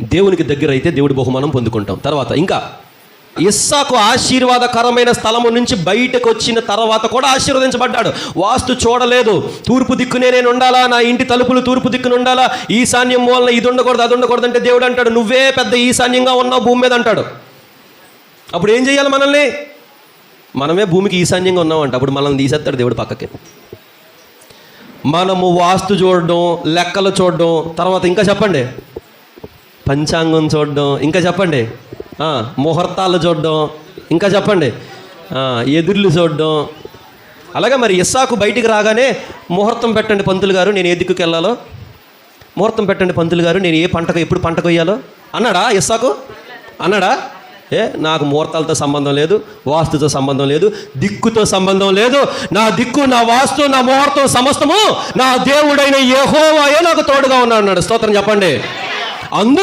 దేవునికి దగ్గర అయితే దేవుడి బహుమానం పొందుకుంటాం. తర్వాత ఇంకా ఇస్సాకు ఆశీర్వాదకరమైన స్థలము నుంచి బయటకు వచ్చిన తర్వాత కూడా ఆశీర్వదించబడ్డాడు. వాస్తు చూడలేదు. తూర్పు దిక్కునే నేను ఉండాలా? నా ఇంటి తలుపులు తూర్పు దిక్కున ఉండాలా? ఈశాన్యం మూలన ఇది ఉండకూడదు అది ఉండకూడదు అంటే దేవుడు అంటాడు నువ్వే పెద్ద ఈశాన్యంగా ఉన్నావు భూమి మీద అంటాడు. అప్పుడు ఏం చేయాలి మనల్ని? మనమే భూమికి ఈశాన్యంగా ఉన్నామంట. అప్పుడు మనల్ని తీసేస్తాడు దేవుడు పక్కకి. మనము వాస్తు చూడడం లెక్కలు చూడడం తర్వాత ఇంకా చెప్పండి. పంచాంగం చూడడం ఇంకా చెప్పండి. ముహూర్తాలు చూడడం ఇంకా చెప్పండి. ఎదుర్లు చూడడం. అలాగే మరి ఇస్సాకు బయటికి రాగానే ముహూర్తం పెట్టండి పంతులు గారు నేను ఏ దిక్కుకి వెళ్ళాలో? ముహూర్తం పెట్టండి పంతులు గారు నేను ఏ పంటకు ఎప్పుడు పంట కొయ్యాలో? అన్నాడా ఇస్సాకు? అన్నాడా? ఏ నాకు ముహూర్తాలతో సంబంధం లేదు వాస్తుతో సంబంధం లేదు దిక్కుతో సంబంధం లేదు. నా దిక్కు నా వాస్తు నా ముహూర్తం సమస్తము నా దేవుడైన యెహోవాయే నాకు తోడుగా ఉన్నాడు అన్నాడు. స్తోత్రం చెప్పండి. అందుకు